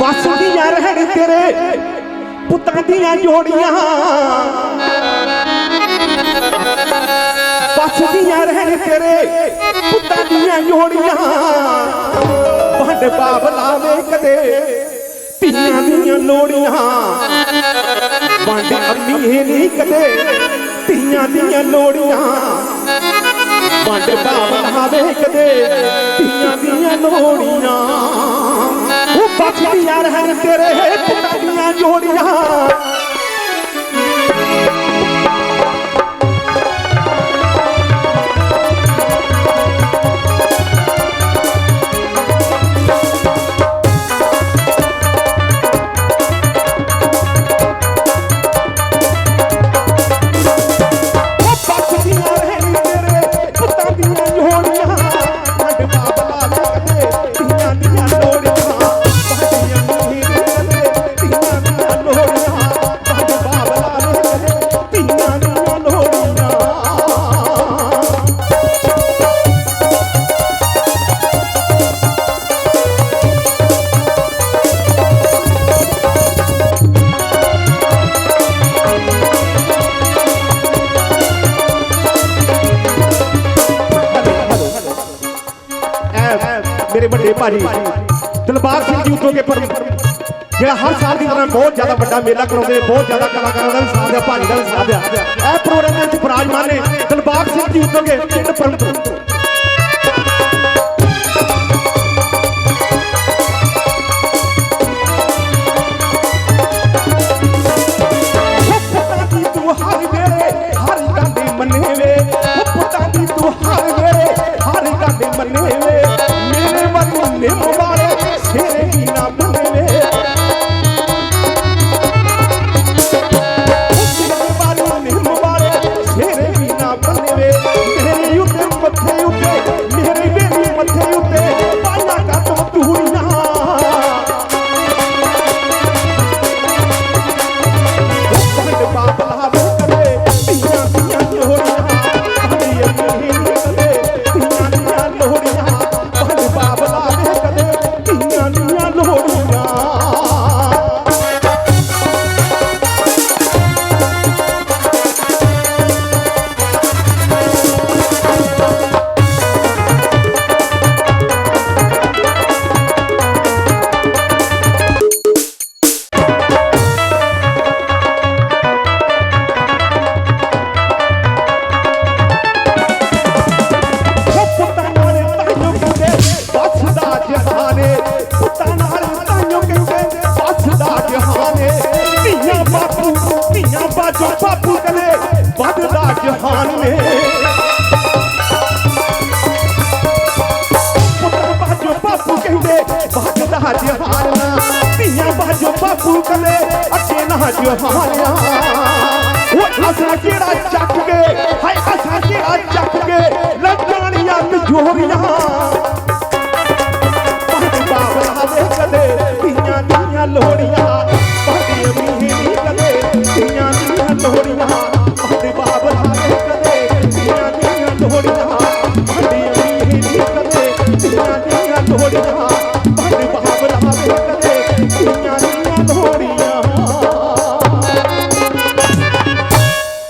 ਵਸਦੀਆਂ ਰਹਿਣ ਤੇਰੇ, ਪੁੱਤਾਂ ਦੀਆਂ ਜੋੜੀਆਂ। ਵਸਦੀਆਂ ਰਹਿਣ ਤੇਰੇ, ਪੁੱਤਾਂ ਦੀਆਂ ਜੋੜੀਆਂ। ਵੰਡ ਬਾਬਲਾ ਵੇ ਕਦੇ, ਧੀਆਂ ਦੀਆਂ ਲੋੜੀਆਂ। ਵੰਡ ਅੰਮੀਏ ਨਹੀਂ ਕਦੇ, ਧੀਆਂ ਦੀਆਂ ਲੋੜੀਆਂ। ਕਦੇ ਧੀਆਂ ਦੀਆਂ ਲੋੜੀਆਂ। ਉਹ ਬਖਸ਼ਦੀਆਂ ਰਹਿਣ ਤੇਰੇ ਪੁੱਤਾਂ ਦੀਆਂ ਜੋੜੀਆਂ। ਐ ਵੱਡੇ ਭਾਜੀ ਦਿਲਬਾਗ ਸਿੰਘ ਜੀ ਉਤੋਂ ਕੇ ਪਰ। ਜਿਹੜਾ ਹਰ ਸਾਲ ਦੀ ਤਰ੍ਹਾਂ ਬਹੁਤ ਜ਼ਿਆਦਾ ਵੱਡਾ ਮੇਲਾ ਕਰਾਉਂਦੇ ਬਹੁਤ ਜ਼ਿਆਦਾ ਕਲਾਕਾਰਾਂ ਦਾ ਵੀ ਸਾਥ ਆ ਭਾਜੀ ਦਾ ਵੀ ਸਾਥ ਆ ਇਹ ਪ੍ਰੋਗਰਾਮ ਦੇ ਵਿੱਚ ਬਰਾਜਮਾਨ ਨੇ ਦਿਲਬਾਗ ਸਿੰਘ ਜੀ ਉਤੋਂ ਕੇ ਪਿੰਡ ਪਰਮਪੁਰ। ਧੀਆਂ ਧੀਆਂ ਬਾਜੋ ਬਾਪੂ ਕਲੇ ਅੱਗੇ ਉਹ ਅਸਾਂ ਕਿਹੜਾ ਚੱਕ ਕੇ, ਹਾਏ ਅਸਾਂ ਚੱਕ ਕੇ ਲੱਜਾਣੀਆਂ ਨਜੋਰੀਆਂ। ਬਾਬਾ ਧੀਆਂ ਦੀਆਂ ਲੋੜੀਆਂ